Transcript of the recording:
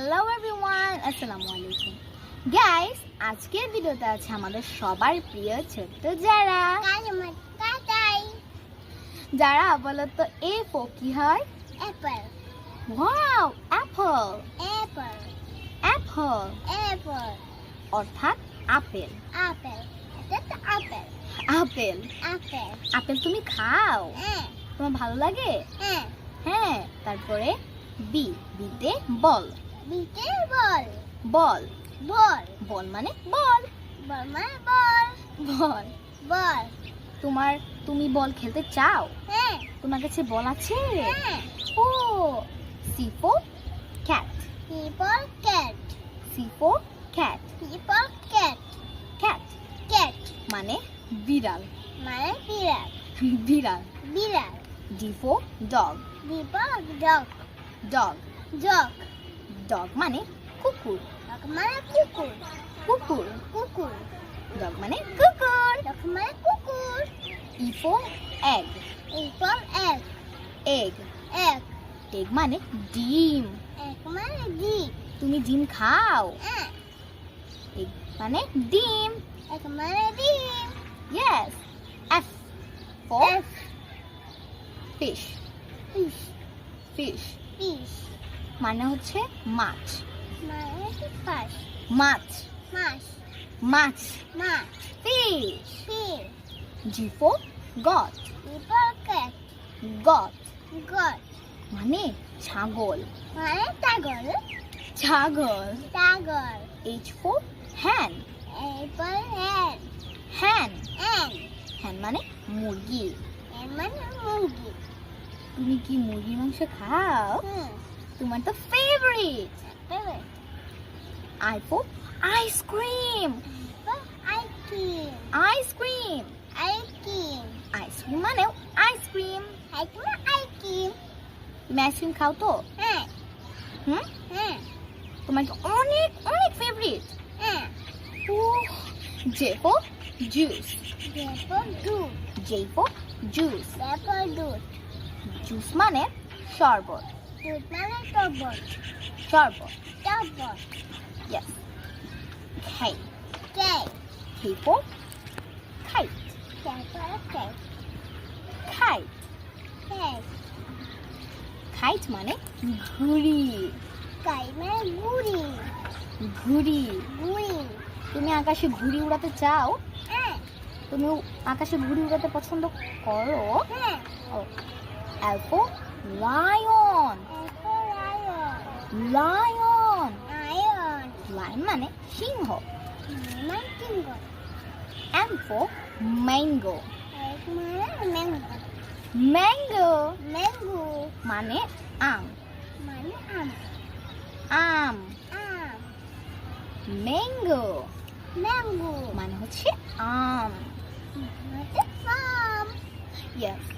Hello everyone আসসালামু আলাইকুম guys আজকের ভিডিওতে আছে আমাদের সবার প্রিয় ছোট্ট যারা। যারা বলো তো এ ফো কি হয়? Apple wow apple apple apple apple অর্থাৎ আপেল। আপেল। এটা আপেল। আপেল। আপেল। আপেল তুমি খাও? হ্যাঁ। তোমার ভালো লাগে? হ্যাঁ। হ্যাঁ তারপরে বি বিতে বল। বিটে বল। বল। বল। বল মানে বল। বল মানে বল। বল। বল। তোমার তুমি বল খেলতে চাও? হ্যাঁ। তোমার কাছে বল আছে? হ্যাঁ। ও C for cat. People cat. C for cat. People cat. Cat. Cat. মানে বিড়াল। মানে বিড়াল। বিড়াল। বিড়াল। D for dog. People dog. Dog. Dog. Dog মানে কুকুর। ডগ মানে কুকুর। কুকুর। কুকুর। ডগ মানে কুকুর। ডগ মানে কুকুর। E for egg. People egg. Egg. Egg. Egg মানে ডিম। এগ মানে ডিম। তুমি ডিম খাও? হ্যাঁ। এগ মানে ডিম। এগ মানে ডিম। Yes F for fish fish fish fish মানে হচ্ছে মাছ। মানে মাছ। মাছ। মাছ। মাছ। Fish. Fish. G for goat goat goat মানে ছাগল। মানে ছাগল। ছাগল। ছাগল। এইচ ফর হ্যান। এরপর হ্যান। হ্যান। হ্যান। হ্যান মানে মুরগি। এর মানে মুরগি। তুমি কি মুরগির মাংস খাও? হুম। তোমার তো favourite I for ice cream ice cream ice cream ice cream ice cream মানে ice cream ice cream ice cream তুমি আইসক্রিম খাও তো? হ্যাঁ। হুম? হ্যাঁ। তোমার কি অনেক অনেক ফেভারিট হ্যাঁ। ও J for juice J for juice তারপর দুধ জুস মানে শরবত। দুধ মানে টবট শরবত টবট Yes. K K for kite. K Kite. K Kite মানে ঘুড়ি কাই মানে গুড়ি ঘুড়ি গুড়ি তুমি আকাশে ঘুড়ি উড়াতে চাও হ্যাঁ তুমি আকাশে ঘুড়ি উড়াতে পছন্দ করো হ্যাঁ অ্যালফো লায়ন তারপর লায়ন লায়ন লায়ন লায়ন মানে সিংহ মানে সিংহ এম ফর ম্যাঙ্গো এক মানে ম্যাঙ্গো ম্যাঙ্গো ম্যাঙ্গো মানে আম মানে আম আম আম ম্যাঙ্গো ম্যাঙ্গো মানে হচ্ছে আম মানে ফার্ম Yes.